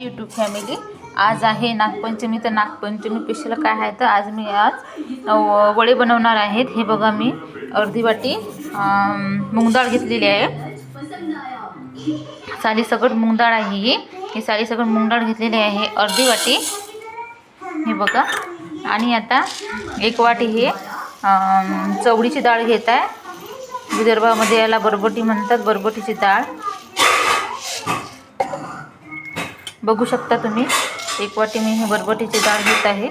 YouTube family आज आहे नागपंचमी तर नागपंचमी स्पेशल काय आहे तर आज मी आज वडे बनवणार आहेत. हे बघा मी अर्धी वाटी अम, मूग घेतलेली आहे. सालीसकट मूग डाळ आहे ही. ही साली सगळं डाळ घेतलेली आहे. अर्धी वाटी. हे बघा. आणि आता एक वाटी हे चवळीची डाळ घेत आहे. विदर्भामध्ये याला बरबटी म्हणतात बरबटीची डाळ. बघू शकता तुम्ही. एक वाटी मी हे बरबटीची डाळ घेत आहे.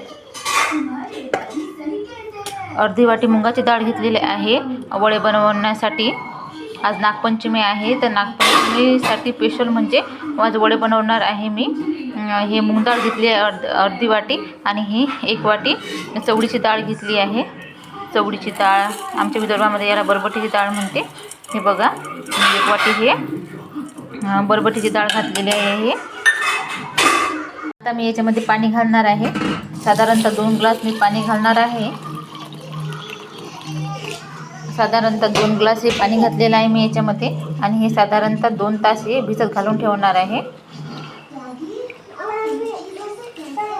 अर्धी वाटी मुगाची डाळ घेतलेली आहे. वडे बनवण्यासाठी आज नागपंचमी आहे. तर नागपंचमीसाठी स्पेशल म्हणजे आज वडे बनवणार आहे मी. हे मूग डाळ घेतली आहे अर्ध अर्धी वाटी आणि ही एक वाटी चवळीची डाळ घेतली आहे. चवळीची डाळ आमच्या विदर्भामध्ये याला बरबटीची डाळ म्हणते. हे बघा एक वाटी हे बरबटीची डाळ घातलेली आहे. हे आता मी याच्यामध्ये पाणी घालणार आहे. साधारणतः दोन ग्लास मी पाणी घालणार आहे. साधारणतः दोन ग्लास हे पाणी घातलेलं आहे मी याच्यामध्ये. आणि हे साधारणतः दोन तास हे भिजत घालून ठेवणार आहे.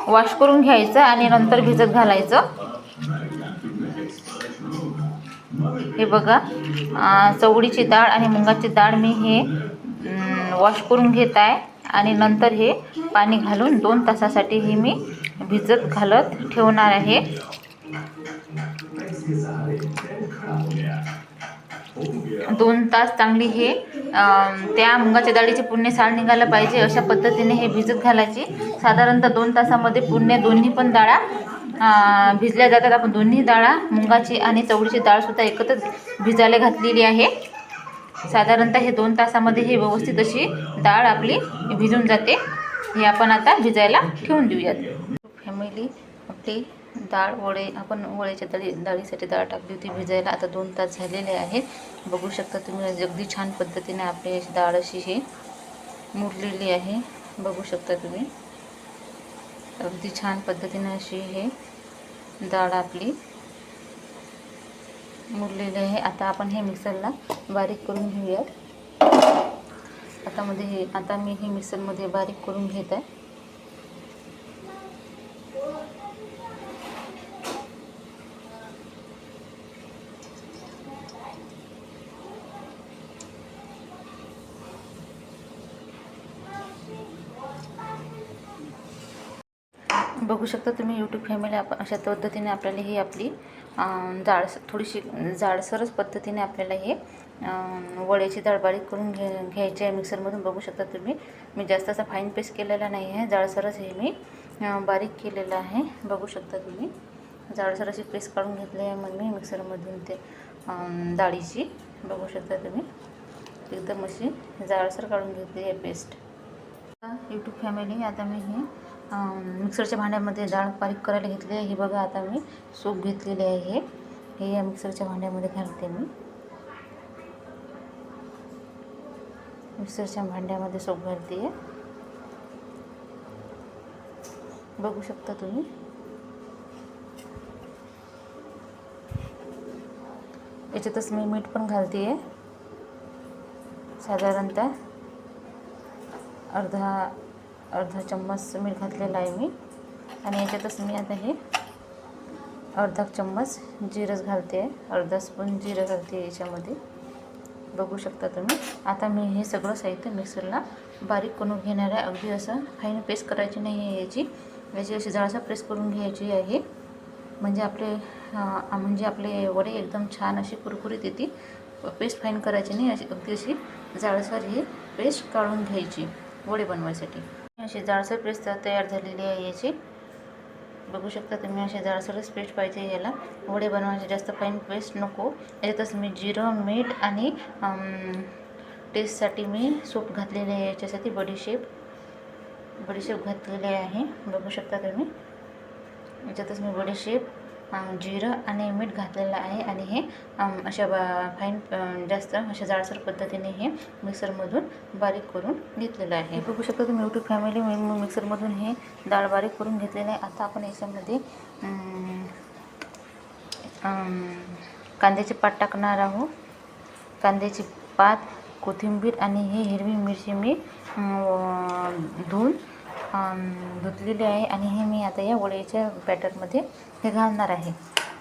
वॉश करून घ्यायचं आणि नंतर भिजत घालायचं. हे बघा चवळीची डाळ आणि मुंगाची डाळ मी हे वॉश करून घेत आहे. आणि नंतर हे पाणी घालून दोन तासासाठी हे मी भिजत घालत ठेवणार आहे. दोन तास चांगली हे त्या मुगाच्या डाळीचे पुण्य साल निघायला पाहिजे अशा पद्धतीने हे भिजत घालायची. साधारणतः दोन तासामध्ये पुण्य दोन्ही पण डाळा भिजल्या जातात. आपण दोन्ही डाळा मुगाची आणि चवळीची डाळसुद्धा एकत्र भिजायला घातलेली आहे. साधारणतः हे दोन तासामध्ये हे व्यवस्थित अशी डाळ आपली भिजून जाते. हे आपण आता भिजायला ठेवून देऊयात. फॅमिली आपली डाळ वडे आपण वड्याच्या डाळी डाळीसाठी डाळ टाकली होती भिजायला आता दोन तास झालेले आहेत. बघू शकता तुम्ही अगदी छान पद्धतीने आपली अशी डाळ अशी हे मुरलेली आहे. बघू शकता तुम्ही. अगदी छान पद्धतीने अशी हे डाळ आपली मुरलेले आहे. आता आपण हे मिक्सरला बारीक करून घेऊयात. आता मध्ये हे आता मी हे मिक्सरमध्ये बारीक करून घेत आहे. बघू शकता तुम्ही यूट्यूब फॅमिली आपण अशा पद्धतीने आपल्याला ही आपली अं, थोडीशी जाडसरच पद्धतीने आपल्याला हे वड्याची डाळ बारीक करून घे घ्यायची आहे मिक्सरमधून बघू शकता तुम्ही. मी जास्त असा फाईन पेस्ट केलेला नाही आहे. जाडसरच हे मी बारीक केलेलं आहे. बघू शकता तुम्ही. जाडसर अशी पेस्ट काढून घेतली आहे मग मी मिक्सरमधून ते डाळीची. बघू शकता तुम्ही. एकदम अशी जाडसर काढून घेतली आहे पेस्ट यूट्यूब फॅमिली आता मी हे मिक्सरच्या भांड्यामध्ये डाळ बारीक करायला घेतली आहे. हे बघा आता मी सूप घेतलेले आहे. हे हे या मिक्सरच्या भांड्यामध्ये घालते मी. मिक्सरच्या भांड्यामध्ये सूप घालते. आहे बघू शकता तुम्ही. याच्यातच मी मीठ पण घालते. आहे साधारणतः अर्धा अर्धा चम्मच मीठ घातलेला आहे मी. आणि याच्यातच मी आता हे अर्धा चम्मच जिरं घालते. आहे अर्धा स्पून जिरं घालते याच्यामध्ये. बघू शकता तुम्ही. आता मी हे सगळं साहित्य मिक्सरला बारीक करून घेणार आहे. अगदी असं फाईन पेस्ट करायची नाही आहे याची. याची अशी जाळसा प्रेस करून घ्यायची आहे. म्हणजे आपले म्हणजे आपले वडे एकदम छान अशी कुरकुरीत येते पेस्ट फाईन करायची नाही. अशी अगदी अशी जाळसर ही पेस्ट काढून घ्यायची. वडे बनवायसाठी. अशी जाडसर पेस्ट तयार झालेली आहे याची. बघू शकता तुम्ही अशी जाडसरच पेस्ट पाहिजे याला. वडे बनवायचे जास्त फाईन पेस्ट नको. याच्यातच मी जिरं मीठ आणि टेस्टसाठी मी सूप घातलेले आहे याच्यासाठी बडीशेप बडीशेप घातलेले आहे. बघू शकता तुम्ही. याच्यातच मी बडीशेप जिरं आणि मीठ घातलेलं आहे आणि हे अशा बा फाईन जास्त अशा जाडसर पद्धतीने हे मिक्सरमधून बारीक करून घेतलेलं आहे. बघू शकता तुम्ही युट्यूब फॅमिली मी मिक्सरमधून हे डाळ बारीक करून घेतलेलं आहे. आता आपण याच्यामध्ये कांद्याचे पात टाकणार आहोत. कांद्याची पात कोथिंबीर आणि ही हिरवी मिरची मी धुऊन धुवून धुतलेली आहे आणि हे मी आता या वड्याच्या बॅटरमध्ये हे घालणार आहे.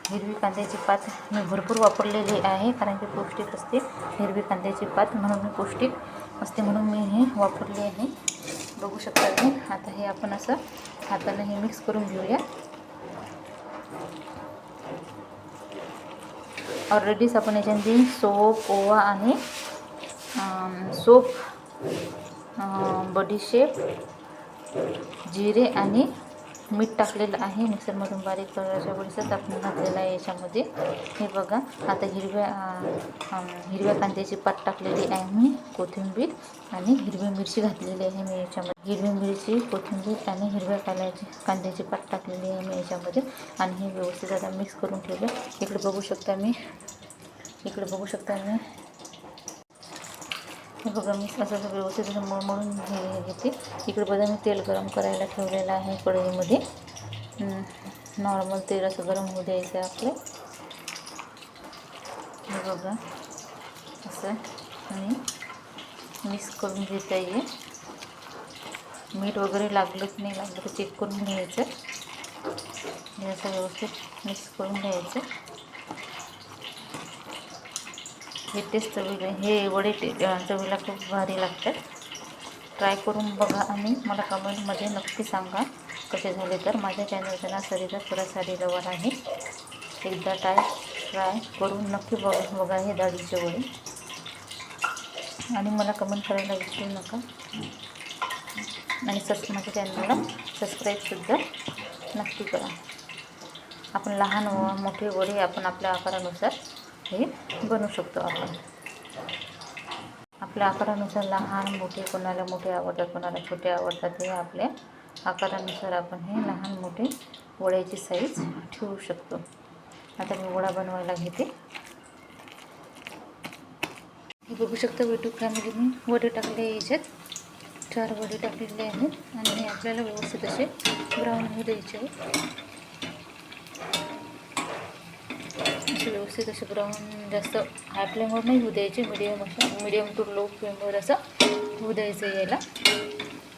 हिरवी कांद्याची पात मी भरपूर वापरलेली आहे कारण की पौष्टिक असते. हिरवी कांद्याची पात म्हणून मी पौष्टिक असते म्हणून मी हे वापरली आहे. बघू शकता मी आता हे आपण असं हाताने हे मिक्स करून घेऊया. ऑलरेडीच आपण याच्यामध्ये सोप ओवा आणि सोप बडीशेप जिरे आणि मीठ टाकलेलं आहे. मिक्सरमधून बारीक करायच्या वेळेसच आपण घातलेलं आहे याच्यामध्ये. हे बघा आता हिरव्या हिरव्या कांद्याची पात टाकलेली आहे मी कोथिंबीर आणि हिरवी मिरची घातलेली आहे मी याच्यामध्ये. हिरवी मिरची कोथिंबीर आणि हिरव्या कांद्याची कांद्याची पात टाकलेली आहे मी याच्यामध्ये. आणि हे व्यवस्थित आता मिक्स करून ठेवलं. इकडे बघू शकता मी. इकडे बघू शकता मी. हे बघा मी असं सगळं व्यवस्थित असं मळमळून हे घेते. इकडे बघा मी तेल गरम करायला ठेवलेलं आहे कढईमध्ये. नॉर्मल तेल असं गरम होऊ द्यायचं आहे आपलं. हे बघा असं आणि मिक्स करून घेता येईल मीठ वगैरे लागलं की नाही लागलं तर चेक करून घ्यायचं. हे असं व्यवस्थित मिक्स करून घ्यायचं. हे तेच चवीला हे वडे ते चवीला खूप भारी लागतात. ट्राय करून बघा आणि मला कमेंटमध्ये नक्की सांगा कसे झाले तर. माझ्या चॅनलचं नाव सरिता थोडा साडी लवर आहे. एकदा ट्राय ट्राय करून नक्की बघ बघा हे डाळीचे वडे. आणि मला कमेंट करायला विसरू नका. आणि सस माझ्या चॅनलला सबस्क्राईबसुद्धा नक्की करा. आपण लहान व मोठे वडे आपण आपल्या आकारानुसार हे बनवू शकतो आपण. आपल्या आकारानुसार लहान मोठे कोणाला मोठे आवडतात कोणाला छोटे आवडतात हे आपल्या आकारानुसार आपण हे लहान मोठे वड्याची साईज ठेवू शकतो. आता मी वडा बनवायला घेते. हे बघू शकता यूट्यूब फॅमिलीने वडे टाकले याच्यात. चार वडे टाकलेले आहेत आणि हे आपल्याला व्यवस्थित असे ब्राऊन होऊ द्यायचे आहेत असे व्यवस्थित असे म्हणजे ब्राऊन जास्त हाय फ्लेमवर नाही होऊ द्यायचे. मिडियम असं मिडियम टू लो फ्लेमवर असं होऊ द्यायचं याला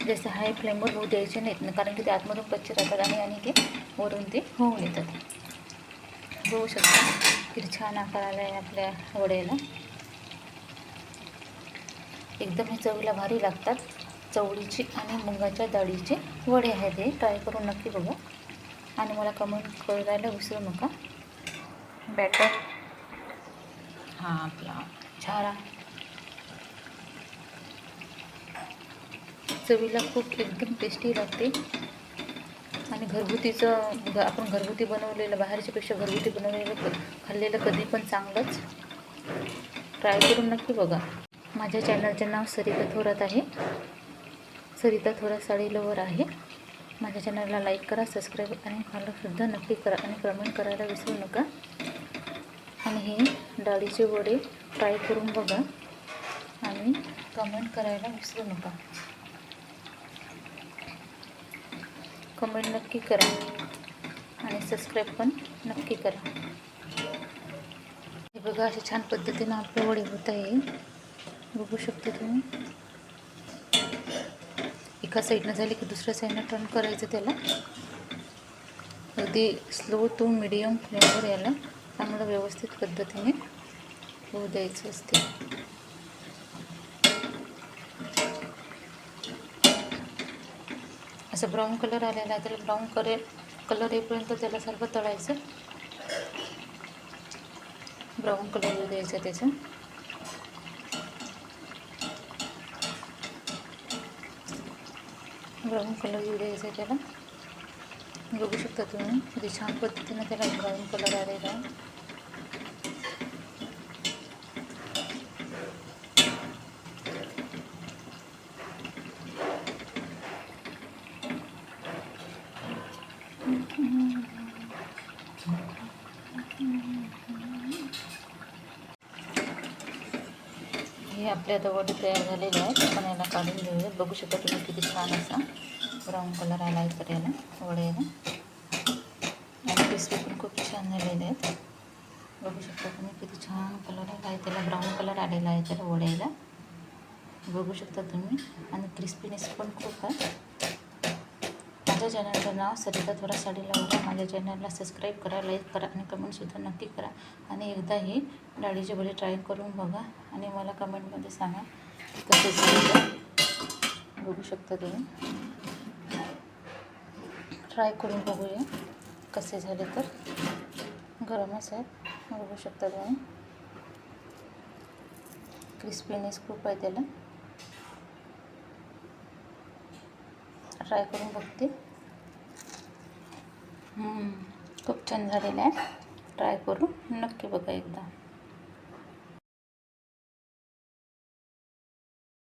जास्त हाय फ्लेमवर होऊ द्यायचे नाहीत. ना कारण की ते आतमधून कच्चे राहतात आणि आणि ते वरून ते होऊन येतात. बघू शकता किती छान आकार आला आहे आपल्या वड्याला. एकदम हे चवीला भारी लागतात. चवळीची आणि मुगाच्या डाळीचे वडे आहेत हे. ट्राय करून नक्की बघा. आणि मला कमेंट करायला विसरू नका. बॅटर हा आपला. छारा चवीला खूप एकदम टेस्टी लागते. आणि घरगुतीचं म्हणजे आपण घरगुती बनवलेलं बाहेरच्यापेक्षा घरगुती बनवलेलं खाल्लेलं कधी पण चांगलंच. ट्राय करून नक्की बघा. माझ्या चॅनलचे नाव सरिता थोरात आहे. सरिता थोरात साडी लवर आहे. माझ्या चॅनलला लाईक करा सबस्क्राईब आणि फॉलोसुद्धा नक्की करा आणि कमेंट करायला विसरू नका. आणि हे डाळीचे वडे ट्राय करून बघा. आणि कमेंट करायला विसरू नका. कमेंट नक्की करा. आणि सबस्क्राईब पण नक्की करा. हे बघा अशा छान पद्धतीनं आपले वडे होत आहे. बघू शकता तुम्ही. एका साईडनं झाले की दुसऱ्या साईडनं टर्न करायचं त्याला. अगदी स्लो टू मिडियम फ्लेमवर याला चांगलं व्यवस्थित पद्धतीने होऊ द्यायचं असते. असं ब्राऊन कलर आलेला आहे त्याला ब्राऊन कलर कलर येईपर्यंत त्याला सर्व तळायचं. ब्राऊन कलर येऊ द्यायचा त्याचा. ब्राऊन कलर येऊ द्यायचा त्याला. बघू शकता तुम्ही. किती छान पद्धतीनं त्याला ब्राऊन कलर आलेला आहे. हे आपल्या आता तयार झालेले आहेत. आपण काढून घेऊया. बघू शकता तुम्ही किती छान असा ब्राऊन कलर आला आहे तर याला वड्याला आणि क्रिस्पी पण खूप छान झालेले आहेत. बघू शकता तुम्ही किती छान कलर आला आहे. त्याला ब्राऊन कलर आलेला आहे त्याला वड्याला बघू शकता तुम्ही. आणि क्रिस्पीनेस पण खूप आहे. माझ्या चॅनलचं नाव सरिता थोडा साडी लावला माझ्या चॅनलला सबस्क्राईब करा लाईक करा आणि कमेंटसुद्धा नक्की करा. आणि एकदा ही डाळीची ट्राय करून बघा आणि मला कमेंटमध्ये सांगा. झाले बघू शकता तुम्ही. ट्राय करून बघूया कसे झाले तर. गरमच आहेत बघू शकता तुम्ही. क्रिस्पीनेस खूप आहे त्याला. ट्राय करून बघते. हम्म, खूप छान आहे. ट्राय करून नक्की बघा एकदा.